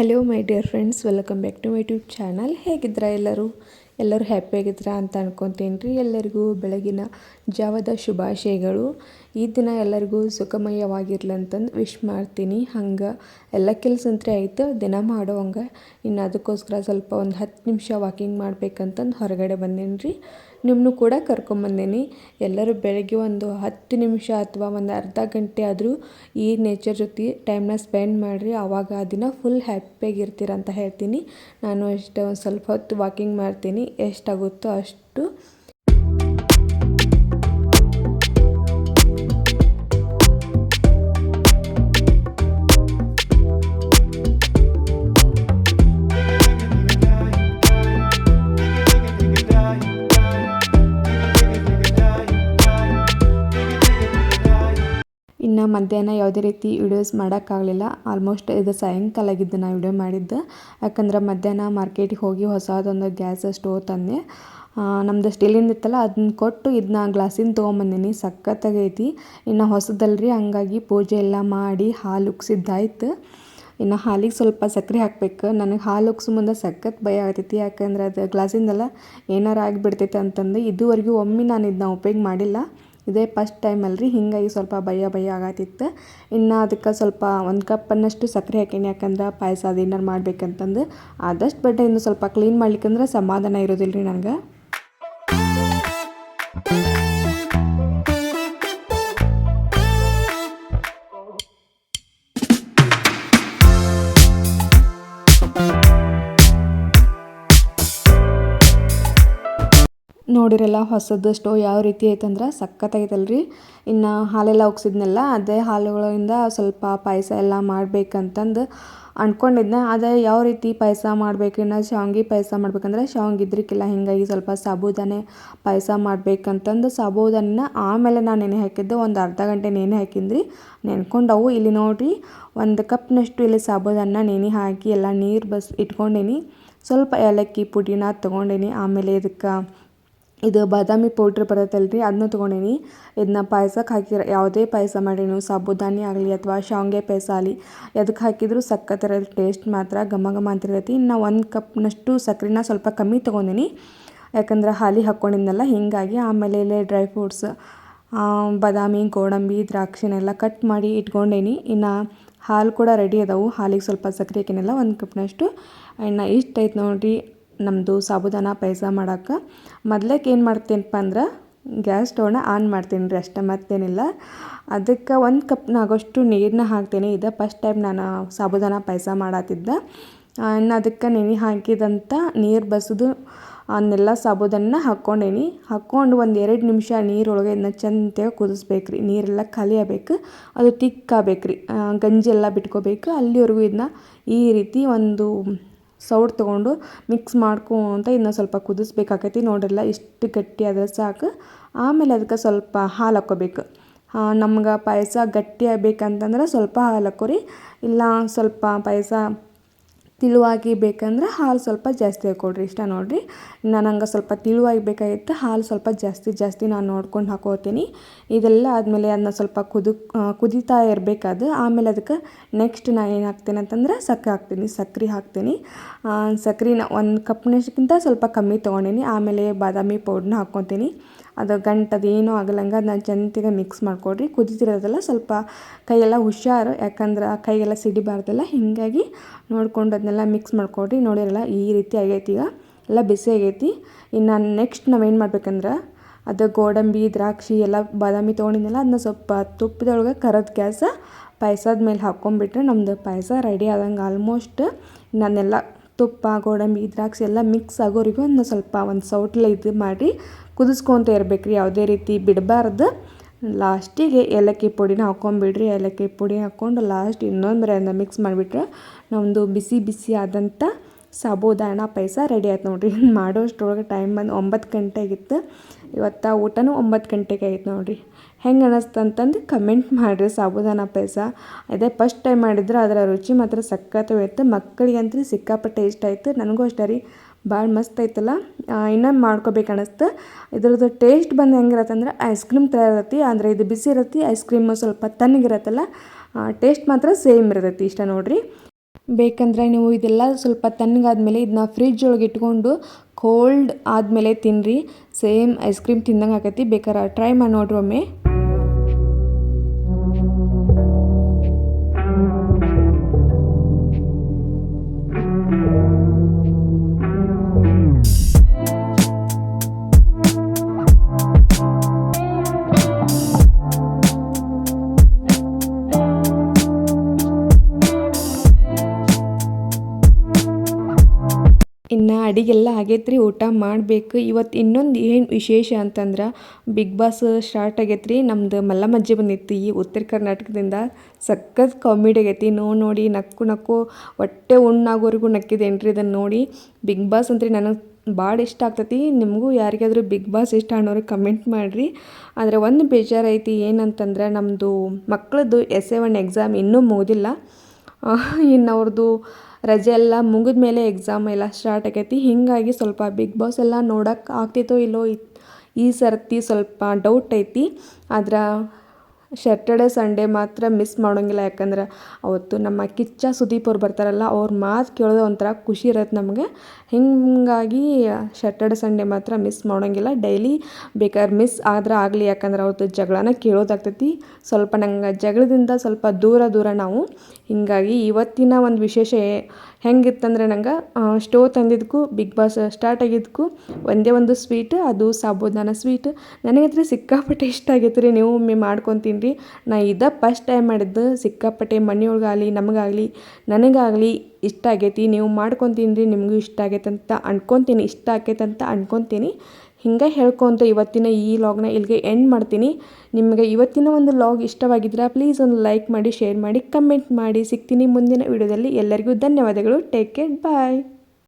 Hello my dear friends welcome back to my YouTube channel ಹೇಗಿದ್ದೀರಾ ಎಲ್ಲರೂ? ಎಲ್ಲರೂ ಹ್ಯಾಪಿಯಾಗಿದ್ದೀರಾ ಅಂತ ಅನ್ಕೊತೀನಿ ರೀ. ಎಲ್ಲರಿಗೂ ಬೆಳಗಿನ ಜಾವದ ಶುಭಾಶಯಗಳು. ಈ ದಿನ ಎಲ್ಲರಿಗೂ ಸುಖಮಯವಾಗಿರ್ಲಿ ಅಂತಂದು ವಿಶ್ ಮಾಡ್ತೀನಿ. ಹಂಗೆ ಎಲ್ಲ ಕೆಲಸ ಅಂತೇ ಆಯಿತು. ದಿನ ಮಾಡೋವಂಗೆ. ಇನ್ನು ಅದಕ್ಕೋಸ್ಕರ ಸ್ವಲ್ಪ ಒಂದು ಹತ್ತು ನಿಮಿಷ ವಾಕಿಂಗ್ ಮಾಡ್ಬೇಕಂತಂದು ಹೊರಗಡೆ ಬಂದೇನ್ರಿ. ನಿಮ್ಮನ್ನು ಕೂಡ ಕರ್ಕೊಂಬಂದೀನಿ. ಎಲ್ಲರೂ ಬೆಳಗ್ಗೆ ಒಂದು ಹತ್ತು ನಿಮಿಷ ಅಥವಾ ಒಂದು ಅರ್ಧ ಗಂಟೆ ಆದರೂ ಈ ನೇಚರ್ ಜೊತೆ ಟೈಮ್ನ ಸ್ಪೆಂಡ್ ಮಾಡಿರಿ. ಆವಾಗ ಆ ದಿನ ಫುಲ್ ಹ್ಯಾಪಿಯಾಗಿರ್ತೀರ ಅಂತ ಹೇಳ್ತೀನಿ. ನಾನು ಅಷ್ಟೇ ಒಂದು ಸ್ವಲ್ಪ ಹೊತ್ತು ವಾಕಿಂಗ್ ಮಾಡ್ತೀನಿ. ಎಷ್ಟಾಗುತ್ತೋ ಅಷ್ಟು ಇನ್ನು ಮಧ್ಯಾಹ್ನ ಯಾವುದೇ ರೀತಿ ವಿಡಿಯೋಸ್ ಮಾಡೋಕ್ಕಾಗಲಿಲ್ಲ. ಆಲ್ಮೋಸ್ಟ್ ಇದು ಸಾಯಂಕಾಲ ಆಗಿದ್ದು ನಾನು ವಿಡಿಯೋ ಮಾಡಿದ್ದು. ಯಾಕಂದ್ರೆ ಮಧ್ಯಾಹ್ನ ಮಾರ್ಕೆಟಿಗೆ ಹೋಗಿ ಹೊಸದೊಂದು ಗ್ಯಾಸ್ ಸ್ಟೋವ್ ತಂದೆ. ನಮ್ಮದು ಸ್ಟೀಲಿಂದ ಇತ್ತಲ್ಲ, ಅದನ್ನ ಕೊಟ್ಟು ಇದನ್ನ ಗ್ಲಾಸಿನ ತೊಗೊಂಬಂದೀನಿ. ಸಖತ್ತಾಗೈತಿ ಇನ್ನು ಹೊಸದಲ್ರಿ, ಹಂಗಾಗಿ ಪೂಜೆ ಎಲ್ಲ ಮಾಡಿ ಹಾಲು ಉಕ್ಸಿದ್ದಾಯ್ತು ಇನ್ನು ಹಾಲಿಗೆ ಸ್ವಲ್ಪ ಸಕ್ಕರೆ ಹಾಕ್ಬೇಕು. ನನಗೆ ಹಾಲು ಉಕ್ಸು ಮುಂದೆ ಸಖತ್ ಭಯ ಆಗ್ತೈತಿ. ಯಾಕಂದ್ರೆ ಅದು ಗ್ಲಾಸಿಂದೆಲ್ಲ ಏನಾರು ಆಗಿಬಿಡ್ತೈತೆ ಅಂತಂದು ಇದುವರೆಗೂ ಒಮ್ಮೆ ನಾನು ಇದನ್ನ ಉಪಯೋಗ ಮಾಡಿಲ್ಲ. ಇದೇ ಫಸ್ಟ್ ಟೈಮ್ ಅಲ್ರಿ. ಹಿಂಗಾಗಿ ಸ್ವಲ್ಪ ಭಯ ಭಯ ಆಗತ್ತಿತ್ತು. ಇನ್ನು ಅದಕ್ಕೆ ಸ್ವಲ್ಪ ಒಂದು ಕಪ್ಪನ್ನಷ್ಟು ಸಕ್ಕರೆ ಹಾಕೀನಿ. ಯಾಕಂದ್ರೆ ಪಾಯಸ ಅದು ಏನಾರು ಮಾಡ್ಬೇಕಂತಂದು. ಆದಷ್ಟು ಬಟ್ ಇನ್ನು ಸ್ವಲ್ಪ ಕ್ಲೀನ್ ಮಾಡ್ಲಿಕ್ಕಂದ್ರೆ ಸಮಾಧಾನ ಇರೋದಿಲ್ಲ ರೀ ನನಗೆ. ನೋಡಿರಲ್ಲ ಹೊಸದು ಸ್ಟೋವ್ ಯಾವ ರೀತಿ ಐತಂದ್ರೆ ಸಖತ್ತಾಗೈತಲ್ರಿ ಇನ್ನು ಹಾಲೆಲ್ಲ ಉಗ್ಸಿದ್ನಲ್ಲ, ಅದೇ ಹಾಲುಗಳಿಂದ ಸ್ವಲ್ಪ ಪಾಯಸ ಎಲ್ಲ ಮಾಡಬೇಕಂತಂದು ಅಂದ್ಕೊಂಡಿದ್ನ ಅದೇ ಯಾವ ರೀತಿ ಪಾಯಸ ಮಾಡಬೇಕು ಇನ್ನು ಶಾವ್ಗೆ ಪಾಯಸ ಮಾಡ್ಬೇಕಂದ್ರೆ ಶಾವ್ಗೆ ಇದ್ರಿಕ್ಕಿಲ್ಲ ಹೀಗಾಗಿ ಸ್ವಲ್ಪ ಸಾಬೂದಾನೆ ಪಾಯಸ ಮಾಡಬೇಕಂತಂದು ಸಾಬೂದಾನಿನ ಆಮೇಲೆ ನಾನು ನೆನೆ ಹಾಕಿದ್ದು, ಒಂದು ಅರ್ಧ ಗಂಟೆ ನೆನೆ ಹಾಕಿದ್ರಿ. ನೆನ್ಕೊಂಡವು, ಇಲ್ಲಿ ನೋಡಿರಿ ಒಂದು ಕಪ್ನಷ್ಟು ಇಲ್ಲಿ ಸಾಬೂದನ್ನ ನೆನೆ ಹಾಕಿ ಎಲ್ಲ ನೀರು ಬಸ್ ಇಟ್ಕೊಂಡೇನಿ. ಸ್ವಲ್ಪ ಏಲಕ್ಕಿ ಪುಡಿನ ತೊಗೊಂಡೇನಿ, ಆಮೇಲೆ ಇದಕ್ಕೆ ಇದು ಬಾದಾಮಿ ಪೌಡ್ರ್ ಬರುತ್ತಲ್ರಿ ಅದನ್ನು ತೊಗೊಂಡೀನಿ. ಇದನ್ನ ಪಾಯಸಕ್ಕೆ ಹಾಕಿರ ಯಾವುದೇ ಪಾಯಸ ಮಾಡಿ ನೀವು ಸಾಬುದಾನಿ ಆಗಲಿ ಅಥವಾ ಶಾವಿಗೆ ಪಾಯಸ ಆಗಲಿ ಅದಕ್ಕೆ ಹಾಕಿದರೂ ಸಕ್ಕತ್ತರ ಟೇಸ್ಟ್ ಮಾತ್ರ ಘಮ ಘಮ ಅಂತಿರ್ತೈತಿ. ಇನ್ನು ಒಂದು ಕಪ್ನಷ್ಟು ಸಕ್ಕರೆನ ಸ್ವಲ್ಪ ಕಮ್ಮಿ ತೊಗೊಂಡೀನಿ. ಯಾಕಂದ್ರೆ ಹಾಲಿ ಹಾಕ್ಕೊಂಡಿದ್ನಲ್ಲ ಹೀಗಾಗಿ ಆಮೇಲೆ ಇಲ್ಲೇ ಡ್ರೈ ಫ್ರೂಟ್ಸ್ ಬಾದಾಮಿ, ಗೋಡಂಬಿ, ದ್ರಾಕ್ಷಿನೆಲ್ಲ ಕಟ್ ಮಾಡಿ ಇಟ್ಕೊಂಡೇನಿ. ಇನ್ನು ಹಾಲು ಕೂಡ ರೆಡಿ ಅದಾವು. ಹಾಲಿಗೆ ಸ್ವಲ್ಪ ಸಕ್ಕರೆ ಹಾಕಿನೆಲ್ಲ, ಒಂದು ಕಪ್ನಷ್ಟು. ಇನ್ನು ಇಷ್ಟು ಐತೆ ನೋಡಿರಿ. ನಮ್ಮದು ಸಾಬುದಾನ ಪಾಯಸ ಮಾಡೋಕೆ. ಮೊದ್ಲೇಕೆ ಏನು ಮಾಡ್ತೀನಪ್ಪ ಅಂದ್ರೆ ಗ್ಯಾಸ್ ಸ್ಟವ್ನ ಆನ್ ಮಾಡ್ತೀನಿ ರೀ ಅಷ್ಟೇ, ಮತ್ತೇನಿಲ್ಲ. ಅದಕ್ಕೆ ಒಂದು ಕಪ್ನಾಗೋಷ್ಟು ನೀರನ್ನ ಹಾಕ್ತೀನಿ. ಇದು ಫಸ್ಟ್ ಟೈಮ್ ನಾನು ಸಾಬುದಾನ ಪಾಯಸ ಮಾಡತ್ತಿದ್ದ ಇನ್ನು ಅದಕ್ಕೆ ನೆನೆ ಹಾಕಿದಂಥ ನೀರು ಬಸಿದು ಅನ್ನೆಲ್ಲ ಸಾಬುದನ್ನ ಹಾಕ್ಕೊಂಡೇನಿ. ಹಾಕ್ಕೊಂಡು ಒಂದು ಎರಡು ನಿಮಿಷ ನೀರೊಳಗೆ ಇದನ್ನ ಚಂತೆಯಾಗಿ ಕುದಿಸ್ಬೇಕು ರೀ ನೀರೆಲ್ಲ ಕಲಿಯಬೇಕು ಅದು ತಿಕ್ಕಾಗಬೇಕು ರೀ ಗಂಜಿ ಎಲ್ಲ ಬಿಟ್ಕೋಬೇಕು. ಅಲ್ಲಿವರೆಗೂ ಇದನ್ನ ಈ ರೀತಿ ಒಂದು ಸೌಟ್ ತೊಗೊಂಡು ಮಿಕ್ಸ್ ಮಾಡ್ಕೊಂತ ಇನ್ನೂ ಸ್ವಲ್ಪ ಕುದಿಸ್ಬೇಕಾಕೈತಿ. ನೋಡಿರಲ್ಲ, ಇಷ್ಟು ಗಟ್ಟಿ ಆದರೆ ಸಾಕು. ಆಮೇಲೆ ಅದಕ್ಕೆ ಸ್ವಲ್ಪ ಹಾಲು ಹಾಕ್ಕೋಬೇಕು. ನಮ್ಗೆ ಪಾಯಸ ಗಟ್ಟಿ ಆಗ್ಬೇಕಂತಂದ್ರೆ ಸ್ವಲ್ಪ ಹಾಲು ಹಾಕೋರಿ ಇಲ್ಲ, ಸ್ವಲ್ಪ ಪಾಯಸ ತಿಳುವಾಗಿ ಬೇಕಂದ್ರೆ ಹಾಲು ಸ್ವಲ್ಪ ಜಾಸ್ತಿ ಹಾಕ್ಕೊಡ್ರಿ ಇಷ್ಟ ನೋಡಿರಿ. ನಾನು ಹಂಗೆ ಸ್ವಲ್ಪ ತಿಳುವಾಗಿ ಬೇಕಾಗಿತ್ತು ಹಾಲು ಸ್ವಲ್ಪ ಜಾಸ್ತಿ ಜಾಸ್ತಿ ನಾನು ನೋಡ್ಕೊಂಡು ಹಾಕೋತೀನಿ. ಇದೆಲ್ಲ ಆದಮೇಲೆ ಅದನ್ನ ಸ್ವಲ್ಪ ಕುದು ಕುದೀತಾ ಇರಬೇಕಾದ, ಆಮೇಲೆ ಅದಕ್ಕೆ ನೆಕ್ಸ್ಟ್ ನಾನು ಏನು ಹಾಕ್ತೀನಿ ಅಂತಂದ್ರೆ ಸಕ್ಕರೆ ಹಾಕ್ತೀನಿ ಸಕ್ಕರೆ ಹಾಕ್ತೀನಿ. ಸಕ್ಕರೆನ ಒಂದು ಕಪ್ನಷ್ಟಕ್ಕಿಂತ ಸ್ವಲ್ಪ ಕಮ್ಮಿ ತೊಗೊಂಡೀನಿ. ಆಮೇಲೆ ಬಾದಾಮಿ ಪೌಡ್ರನ್ನ ಹಾಕ್ಕೊತೀನಿ ಅದು ಗಂಟು ಏನೂ ಆಗಲ್ಲಂಗೆ ಅದನ್ನ ಚಂತಿಗೆ ಮಿಕ್ಸ್ ಮಾಡಿಕೊಡ್ರಿ. ಕುದಿತಿರೋದೆಲ್ಲ ಸ್ವಲ್ಪ ಕೈಯೆಲ್ಲ ಹುಷಾರು, ಯಾಕಂದ್ರೆ ಕೈಗೆಲ್ಲ ಸಿಡಿಬಾರ್ದಲ್ಲ ಹೀಗಾಗಿ ನೋಡ್ಕೊಂಡು ಅದನ್ನೆಲ್ಲ ಮಿಕ್ಸ್ ಮಾಡಿಕೊಡ್ರಿ. ನೋಡಿರಲ್ಲ, ಈ ರೀತಿ ಆಗೈತಿ ಈಗ. ಎಲ್ಲ ಬಿಸಿ ಆಗೈತಿ. ಇನ್ನು ನೆಕ್ಸ್ಟ್ ನಾವೇನು ಮಾಡ್ಬೇಕಂದ್ರೆ, ಅದು ಗೋಡಂಬಿ, ದ್ರಾಕ್ಷಿ, ಎಲ್ಲ ಬಾದಾಮಿ ತೊಗೊಂಡಿದ್ದೆಲ್ಲ ಅದನ್ನ ಸ್ವಲ್ಪ ತುಪ್ಪದೊಳಗೆ ಕರದ ಗ್ಯಾಸ ಪಾಯಸದ ಮೇಲೆ ಹಾಕ್ಕೊಂಡ್ಬಿಟ್ರೆ ನಮ್ಮದು ಪಾಯಸ ರೆಡಿ ಆದಂಗೆ ಆಲ್ಮೋಸ್ಟ್ ನಾನೆಲ್ಲ ತುಪ್ಪ, ಗೋಡಂಬಿ, ದ್ರಾಕ್ಷಿ ಎಲ್ಲ ಮಿಕ್ಸ್ ಆಗೋರಿಗೂ ಒಂದು ಸ್ವಲ್ಪ ಒಂದು ಸೌಟ್ಲೆ ಇದು ಮಾಡಿ ಕುದಿಸ್ಕೊತ ಇರ್ಬೇಕು ರೀ ಯಾವುದೇ ರೀತಿ ಬಿಡಬಾರ್ದು. ಲಾಸ್ಟಿಗೆ ಏಲಕ್ಕಿ ಪುಡಿನ ಹಾಕ್ಕೊಂಬಿಡ್ರಿ ಏಲಕ್ಕಿ ಪುಡಿ ಹಾಕ್ಕೊಂಡು ಲಾಸ್ಟ್ ಇನ್ನೊಂದು ಮಿಕ್ಸ್ ಮಾಡಿಬಿಟ್ರೆ ನಮ್ಮದು ಬಿಸಿ ಬಿಸಿ ಆದಂಥ ಸಾಬೂದಾನ ಪಾಯಸ ರೆಡಿ ಆಯ್ತು ನೋಡಿರಿ. ಮಾಡೋಷ್ಟರೊಳಗೆ ಟೈಮ್ ಬಂದು ಒಂಬತ್ತು ಗಂಟೆಗಿತ್ತು. ಇವತ್ತು ಊಟನೂ ಒಂಬತ್ತು ಗಂಟೆಗೆ ಆಯ್ತು ನೋಡಿರಿ. ಹೆಂಗೆ ಅನ್ನಿಸ್ತು ಅಂತಂದು ಕಮೆಂಟ್ ಮಾಡಿರಿ ಸಾಬೂದಾನ ಪಾಯಸ. ಅದೇ ಫಸ್ಟ್ ಟೈಮ್ ಮಾಡಿದ್ರೆ ಅದರ ರುಚಿ ಮಾತ್ರ ಸಖತ್ತು ಮಕ್ಕಳಿಗಂತೂ ಸಿಕ್ಕಾಪಟ್ಟೆ ಇಷ್ಟ ಆಯಿತು. ನನಗೂ ಅಷ್ಟೇ ರೀ. ಭಾಳ ಮಸ್ತ್ ಐತಲ್ಲ. ಇನ್ನೊಂದು ಮಾಡ್ಕೋಬೇಕು ಅನ್ನಿಸ್ತು ಇದ್ರದ್ದು ಟೇಸ್ಟ್ ಬಂದು ಹೆಂಗಿರತ್ತೆ ಅಂದ್ರೆ ಐಸ್ ಕ್ರೀಮ್ ಥರ ಇರತ್ತೆ. ಅಂದರೆ ಇದು ಬಿಸಿ ಇರತ್ತೆ ಐಸ್ ಕ್ರೀಮು ಸ್ವಲ್ಪ ತಣ್ಣಗಿರತ್ತಲ್ಲ ಟೇಸ್ಟ್ ಮಾತ್ರ ಸೇಮ್ ಇರ್ತೈತಿ ಇಷ್ಟ ನೋಡಿರಿ. ಬೇಕಂದ್ರೆ ನೀವು ಇದೆಲ್ಲ ಸ್ವಲ್ಪ ತಣ್ಣಗಾದ್ಮೇಲೆ ಇದನ್ನ ಫ್ರಿಜ್ ಒಳಗೆ ಇಟ್ಕೊಂಡು ಕೋಲ್ಡ್ ಆದಮೇಲೆ ತಿನ್ನಿರಿ ಸೇಮ್ ಐಸ್ ಕ್ರೀಮ್ ತಿಂದಂಗೆ ಆಕೈತಿ. ಬೇಕಾರೆ ಟ್ರೈ ಮಾಡಿ ನೋಡ್ರಿ ಒಮ್ಮೆ. ಇನ್ನು ಅಡಿಗೆಲ್ಲ ಆಗೈತ್ರಿ, ಊಟ ಮಾಡಬೇಕು. ಇವತ್ತು ಇನ್ನೊಂದು ಏನು ವಿಶೇಷ ಅಂತಂದ್ರೆ ಬಿಗ್ ಬಾಸ್ ಸ್ಟಾರ್ಟ್ ಆಗೈತ್ರಿ. ನಮ್ಮದು ಮಲ್ಲಮ್ಮಜ್ಜಿ ಬಂದಿತ್ತು ಈ ಉತ್ತರ ಕರ್ನಾಟಕದಿಂದ. ಸಖತ್ ಕಾಮಿಡಿ ಆಗೈತಿ ನೋ ನೋಡಿ ನಕ್ಕು ನಕ್ಕು ಹೊಟ್ಟೆ ಉಣ್ಣಾಗೋರಿಗೂ ನಕ್ಕಿದೇನು ರೀ ಇದನ್ನು ನೋಡಿ. ಬಿಗ್ ಬಾಸ್ ಅಂತ್ರಿ ನನಗೆ ಭಾಳ ಇಷ್ಟ ಆಗ್ತೈತಿ. ನಿಮಗೂ ಯಾರಿಗಾದರೂ ಬಿಗ್ ಬಾಸ್ ಇಷ್ಟ ಅನ್ನೋರು ಕಮೆಂಟ್ ಮಾಡಿರಿ. ಆದರೆ ಒಂದು ಬೇಜಾರೈತಿ ಏನಂತಂದ್ರೆ ನಮ್ಮದು ಮಕ್ಕಳದ್ದು ಎಸ್ ಎ ಒನ್ ಎಕ್ಸಾಮ್ ಇನ್ನೂ ಮುಗಿದಿಲ್ಲ. ಇನ್ನು ಅವ್ರದ್ದು ರಜೆ ಎಲ್ಲ ಮುಗಿದ ಮೇಲೆ ಎಕ್ಸಾಮ್ ಎಲ್ಲ ಸ್ಟಾರ್ಟ್ ಆಗೈತಿ. ಹೀಗಾಗಿ ಸ್ವಲ್ಪ ಬಿಗ್ ಬಾಸ್ ಎಲ್ಲ ನೋಡೋಕೆ ಆಗ್ತೈತೋ ಇಲ್ಲೋ ಈ ಸರ್ತಿ ಸ್ವಲ್ಪ ಡೌಟ್ ಐತಿ. ಆದ್ರೆ ಶೆಟರ್ಡೆ ಸಂಡೇ ಮಾತ್ರ ಮಿಸ್ ಮಾಡೋಂಗಿಲ್ಲ. ಯಾಕಂದ್ರೆ ಅವತ್ತು ನಮ್ಮ ಕಿಚ್ಚ ಸುದೀಪ್ ಅವ್ರು ಬರ್ತಾರಲ್ಲ, ಅವ್ರ ಮಾತು ಕೇಳೋದು ಒಂಥರ ಖುಷಿ ಇರತ್ತೆ ನಮಗೆ. ಹಿಂಗಾಗಿ ಶಟರ್ಡೆ ಸಂಡೇ ಮಾತ್ರ ಮಿಸ್ ಮಾಡೋಂಗಿಲ್ಲ. ಡೈಲಿ ಬೇಕಾದ್ರೆ ಮಿಸ್ ಆದ್ರೆ ಆಗಲಿ, ಯಾಕಂದ್ರೆ ಅವತ್ತು ಜಗಳನ ಕೇಳೋದಾಗ್ತೈತಿ. ಸ್ವಲ್ಪ ನಂಗೆ ಜಗಳದಿಂದ ಸ್ವಲ್ಪ ದೂರ ದೂರ ನಾವು. ಹೀಗಾಗಿ ಇವತ್ತಿನ ಒಂದು ವಿಶೇಷ ಹೆಂಗಿತ್ತಂದ್ರೆ ನಂಗೆ ಸ್ಟೋ ತಂದಿದ್ದಕ್ಕೂ ಬಿಗ್ ಬಾಸ್ ಸ್ಟಾರ್ಟ್ ಆಗಿದ್ದಕ್ಕೂ ಒಂದೇ ಒಂದು ಸ್ವೀಟ್ ಅದು ಸಾಬೂದಾನ ಸ್ವೀಟ್ ನನಗಂತೂ ಸಿಕ್ಕಾಪಟ್ಟೆ ಇಷ್ಟ ಆಗೈತೆ ರೀ ನೀವು ಒಮ್ಮೆ ಮಾಡ್ಕೊತೀನಿ ರೀ ನಾ ಇದ ಫಸ್ಟ್ ಟೈಮ್ ಮಾಡಿದ್ದು, ಸಿಕ್ಕಾಪಟ್ಟೆ ಮನೆಯೊಳಗಾಗಲಿ, ನಮಗಾಗಲಿ, ನನಗಾಗಲಿ ಇಷ್ಟ ಆಗೈತಿ. ನೀವು ಮಾಡ್ಕೊತೀನಿ ನಿಮಗೂ ಇಷ್ಟ ಆಗೈತೆ ಅಂತ ಅನ್ಕೊತೀನಿ, ಇಷ್ಟ ಆಗೈತೆ ಅಂತ ಅನ್ಕೊತೀನಿ. ಹಿಂಗೆ ಹೇಳ್ಕೊತ ಇವತ್ತಿನ ಈ ಲಾಗ್ನ ಇಲ್ಲಿಗೆ ಎಂಡ್ ಮಾಡ್ತೀನಿ. ನಿಮಗೆ ಇವತ್ತಿನ ಒಂದು ಲಾಗ್ ಇಷ್ಟವಾಗಿದ್ದರೆ ಪ್ಲೀಸ್ ಒಂದು ಲೈಕ್ ಮಾಡಿ ಶೇರ್ ಮಾಡಿ ಕಮೆಂಟ್ ಮಾಡಿ. ಸಿಗ್ತೀನಿ ಮುಂದಿನ ವಿಡಿಯೋದಲ್ಲಿ ಎಲ್ಲರಿಗೂ ಧನ್ಯವಾದಗಳು. Take care bye